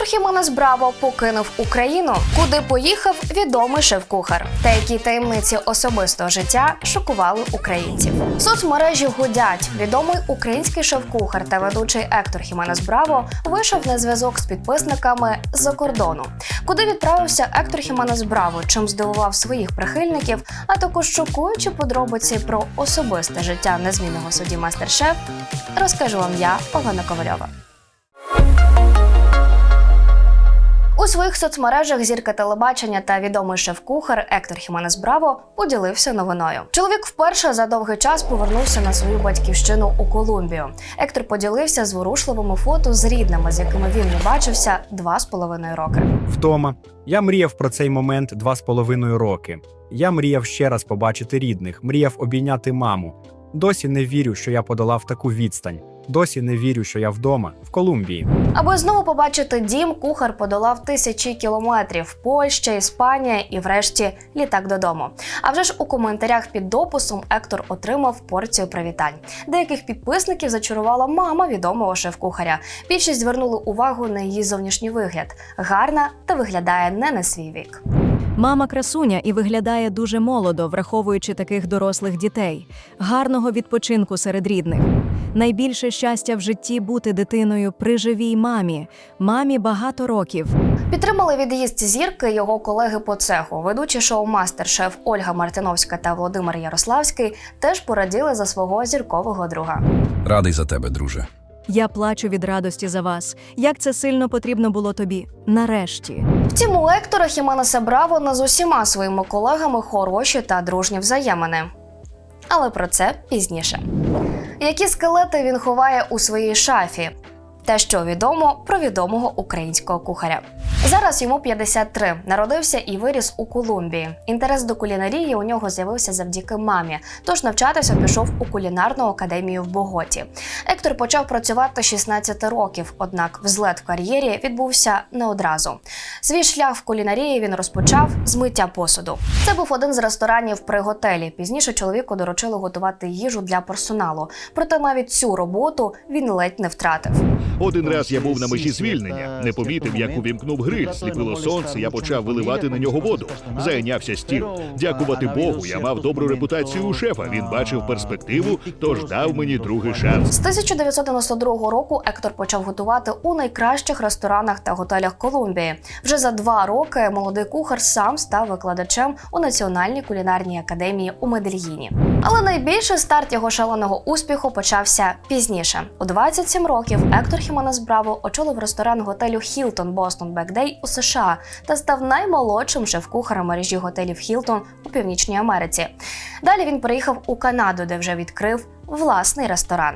Ектор Хіменес Браво покинув Україну, куди поїхав відомий шеф-кухар. Та які таємниці особистого життя шокували українців. Соцмережі гудять. Відомий український шеф-кухар та ведучий Ектор Хіменес Браво вийшов на зв'язок з підписниками з-за кордону. Куди відправився Ектор Хіменес Браво, чим здивував своїх прихильників, а також шокуючі подробиці про особисте життя незмінного судді Мастер-шеф, розкажу вам я, Олена Ковальова. У своїх соцмережах зірка телебачення та відомий шеф-кухар Ектор Хіменес Браво поділився новиною. Чоловік вперше за довгий час повернувся на свою батьківщину у Колумбію. Ектор поділився зворушливими фото з рідними, з якими він не бачився два з половиною роки. Вдома. Я мріяв про цей момент два з половиною роки. Я мріяв ще раз побачити рідних, мріяв обійняти маму. Досі не вірю, що я подолав таку відстань. Досі не вірю, що я вдома, в Колумбії. Аби знову побачити дім, кухар подолав тисячі кілометрів Польща, Іспанія і, врешті, літак додому. А вже ж у коментарях під дописом Ектор отримав порцію привітань. Деяких підписників зачарувала мама відомого шеф-кухаря. Більшість звернули увагу на її зовнішній вигляд. Гарна та виглядає не на свій вік. Мама красуня і виглядає дуже молодо, враховуючи таких дорослих дітей, гарного відпочинку серед рідних. Найбільше щастя в житті бути дитиною при живій мамі. Мамі багато років. Підтримали від'їзд зірки його колеги по цеху. Ведучі шоу Мастер-шеф Ольга Мартиновська та Володимир Ярославський теж пораділи за свого зіркового друга. Радий за тебе, друже. Я плачу від радості за вас. Як це сильно потрібно було тобі? Нарешті. Втім, у Ектора Хіменеса Браво не з усіма своїми колегами хороші та дружні взаємини. Але про це пізніше. Які скелети він ховає у своїй шафі? Те, що відомо про відомого українського кухаря. Зараз йому 53. Народився і виріс у Колумбії. Інтерес до кулінарії у нього з'явився завдяки мамі, тож навчатися пішов у кулінарну академію в Боготі. Ектор почав працювати 16 років, однак взлет в кар'єрі відбувся не одразу. Свій шлях в кулінарії він розпочав з миття посуду. Це був один з ресторанів при готелі. Пізніше чоловіку доручили готувати їжу для персоналу. Проте навіть цю роботу він ледь не втратив. Один раз я був на межі звільнення, не помітив, як увімкнув гриль, сліпило сонце. Я почав виливати на нього воду. Зайнявся стіл. Дякувати Богу, я мав добру репутацію у шефа. Він бачив перспективу, тож дав мені другий шанс. З 1992 року Ектор почав готувати у найкращих ресторанах та готелях Колумбії. Вже за два роки молодий кухар сам став викладачем у Національній кулінарній академії у Медельїні. Але найбільший старт його шаленого успіху почався пізніше. У 27 років Ектор Хіменес Браво очолив ресторан готелю Хілтон Бостон Бекдей у США та став наймолодшим шеф-кухарем мережі готелів Хілтон у Північній Америці. Далі він приїхав у Канаду, де вже відкрив власний ресторан.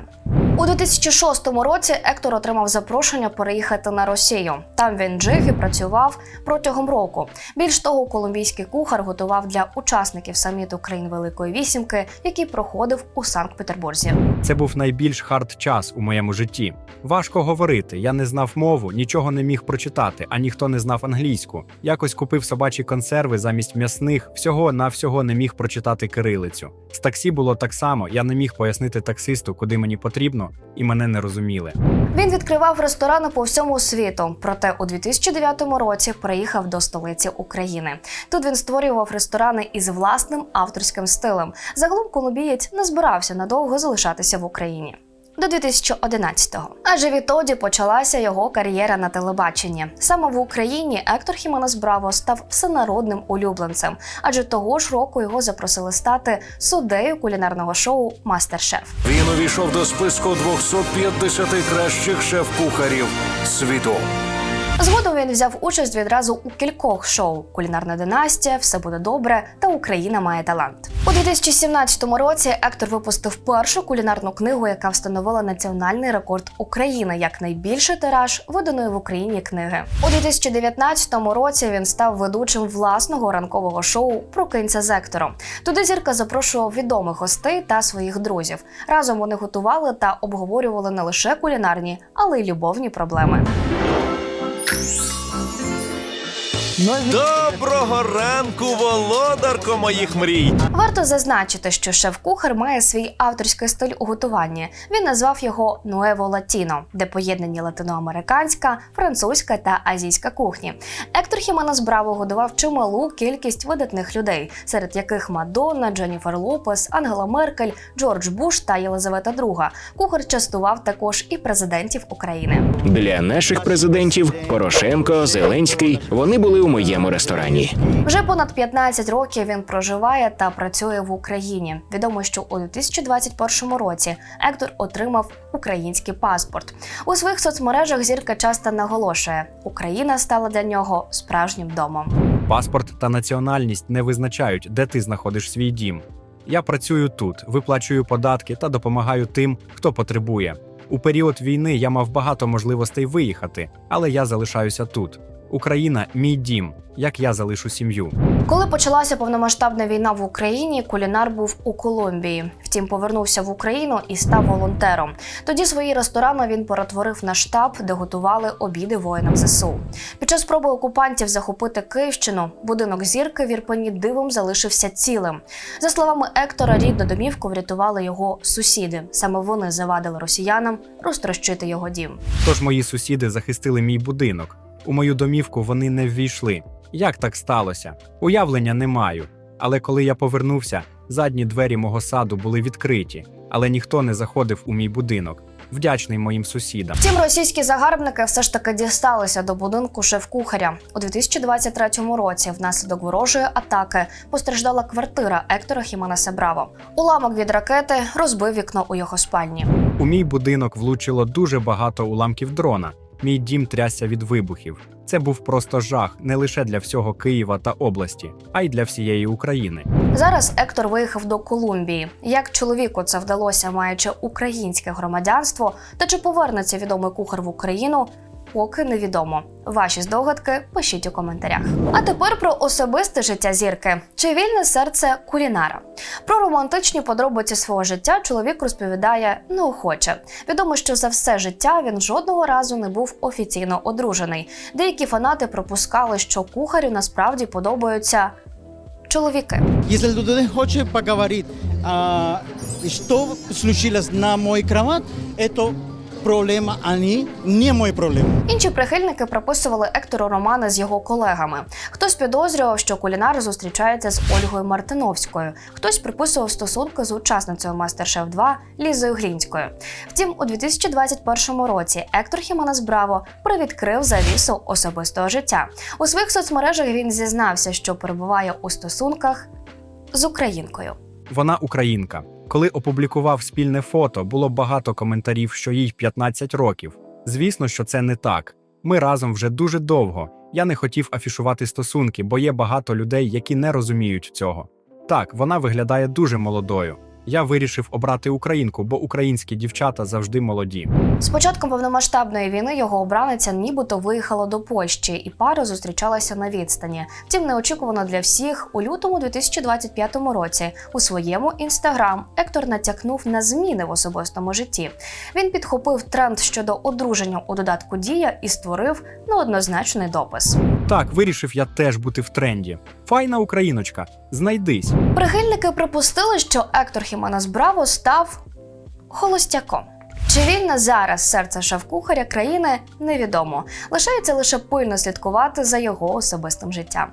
У 2006 році Ектор отримав запрошення переїхати на Росію. Там він жив і працював протягом року. Більш того, колумбійський кухар готував для учасників саміту країн Великої Вісімки, який проходив у Санкт-Петербурзі. Це був найбільш хард час у моєму житті. Важко говорити. Я не знав мову, нічого не міг прочитати, а ніхто не знав англійську. Якось купив собачі консерви замість м'ясних. Всього на всього не міг прочитати кирилицю. З таксі було так само. Я не міг пояснити таксисту, куди мені потрібно, і мене не розуміли. Він відкривав ресторани по всьому світу. Проте у 2009 році приїхав до столиці України. Тут він створював ресторани із власним авторським стилем. Загалом колумбієць не збирався надовго залишатися в Україні. До 2011-го. Адже відтоді почалася його кар'єра на телебаченні. Саме в Україні Ектор Хіменес Браво став всенародним улюбленцем, адже того ж року його запросили стати суддею кулінарного шоу Мастер-шеф. Він увійшов до списку 250 кращих шеф-кухарів світу. Згодом він взяв участь відразу у кількох шоу: Кулінарна династія, Все буде добре та Україна має талант. У 2017 році Ектор випустив першу кулінарну книгу, яка встановила національний рекорд України як найбільший тираж виданої в Україні книги. У 2019 році він став ведучим власного ранкового шоу Прокинься з Ектором. Туди зірка запрошував відомих гостей та своїх друзів. Разом вони готували та обговорювали не лише кулінарні, але й любовні проблеми. Доброго ранку, володарко моїх мрій! Варто зазначити, що шеф-кухар має свій авторський стиль у готуванні. Він назвав його Нуево Латіно, де поєднані латиноамериканська, французька та азійська кухні. Ектор Хіменес Браво годував чималу кількість видатних людей, серед яких Мадонна, Дженніфер Лопес, Ангела Меркель, Джордж Буш та Єлизавета II. Кухар частував також і президентів України. Для наших президентів Порошенко, Зеленський вони були у моєму ресторані. Вже понад 15 років він проживає та працює в Україні. Відомо, що у 2021 році Ектор отримав український паспорт. У своїх соцмережах зірка часто наголошує: Україна стала для нього справжнім домом. Паспорт та національність не визначають, де ти знаходиш свій дім. Я працюю тут, виплачую податки та допомагаю тим, хто потребує. У період війни я мав багато можливостей виїхати, але я залишаюся тут. Україна мій дім. Як я залишу сім'ю? Коли почалася повномасштабна війна в Україні, кулінар був у Колумбії. Втім, повернувся в Україну і став волонтером. Тоді свої ресторани він перетворив на штаб, де готували обіди воїнам ЗСУ. Під час спроби окупантів захопити Київщину, будинок зірки в Ірпені дивом залишився цілим. За словами Ектора, рідну домівку врятували його сусіди. Саме вони завадили росіянам розтрощити його дім. Тож мої сусіди захистили мій будинок. У мою домівку вони не ввійшли. Як так сталося? Уявлення не маю. Але коли я повернувся, задні двері мого саду були відкриті, але ніхто не заходив у мій будинок. Вдячний моїм сусідам. Втім, російські загарбники все ж таки дісталися до будинку шеф-кухаря. У 2023 році внаслідок ворожої атаки постраждала квартира Ектора Хіменеса Браво. Уламок від ракети розбив вікно у його спальні. У мій будинок влучило дуже багато уламків дрона. Мій дім трясся від вибухів. Це був просто жах не лише для всього Києва та області, а й для всієї України. Зараз Ектор виїхав до Колумбії. Як чоловіку це вдалося, маючи українське громадянство, та чи повернеться відомий кухар в Україну? Поки невідомо. Ваші здогадки пишіть у коментарях. А тепер про особисте життя зірки. Чи вільне серце кулінара? Про романтичні подробиці свого життя чоловік розповідає неохоче. Відомо, що за все життя він жодного разу не був офіційно одружений. Деякі фанати пропускали, що кухарю насправді подобаються чоловіки. Если кто не хочет поговорить, а, что случилось на мой кровать, это проблема они, не мой проблема. Інші прихильники приписували Ектору романи з його колегами. Хтось підозрював, що кулінар зустрічається з Ольгою Мартиновською, хтось приписував стосунки з учасницею Мастер-Шеф 2 Лізою Глінською. Втім, у 2021 році Ектор Хіменес Браво привідкрив завісу особистого життя. У своїх соцмережах він зізнався, що перебуває у стосунках з українкою. Вона українка. Коли опублікував спільне фото, було багато коментарів, що їй 15 років. Звісно, що це не так. Ми разом вже дуже довго. Я не хотів афішувати стосунки, бо є багато людей, які не розуміють цього. Так, вона виглядає дуже молодою. Я вирішив обрати українку, бо українські дівчата завжди молоді. З початком повномасштабної війни його обраниця нібито виїхала до Польщі, і пара зустрічалася на відстані. Втім, неочікувано для всіх у лютому 2025 році у своєму інстаграм Ектор натякнув на зміни в особистому житті. Він підхопив тренд щодо одруження у додатку Дія і створив неоднозначний допис. Так, вирішив я теж бути в тренді. Файна україночка, знайдись. Прихильники припустили, що Ектор Хіменес Браво став холостяком. Чи вільне зараз серце шеф-кухаря країни невідомо. Лишається лише пильно слідкувати за його особистим життям.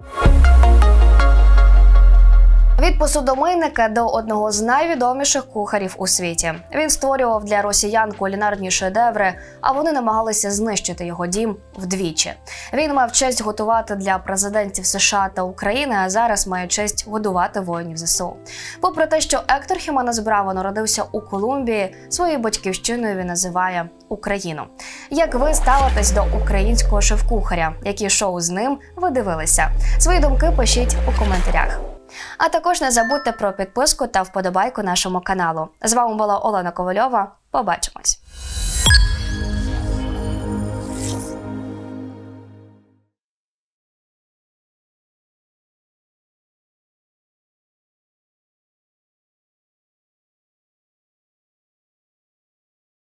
Від посудомийника до одного з найвідоміших кухарів у світі. Він створював для росіян кулінарні шедеври, а вони намагалися знищити його дім вдвічі. Він мав честь готувати для президентів США та України, а зараз має честь годувати воїнів ЗСУ. Попри те, що Ектор Хіменес Браво народився у Колумбії, своєю батьківщиною він називає Україну. Як ви ставитесь до українського шеф-кухаря? Які шоу з ним ви дивилися? Свої думки пишіть у коментарях. А також не забудьте про підписку та вподобайку нашому каналу. З вами була Олена Ковальова. Побачимось.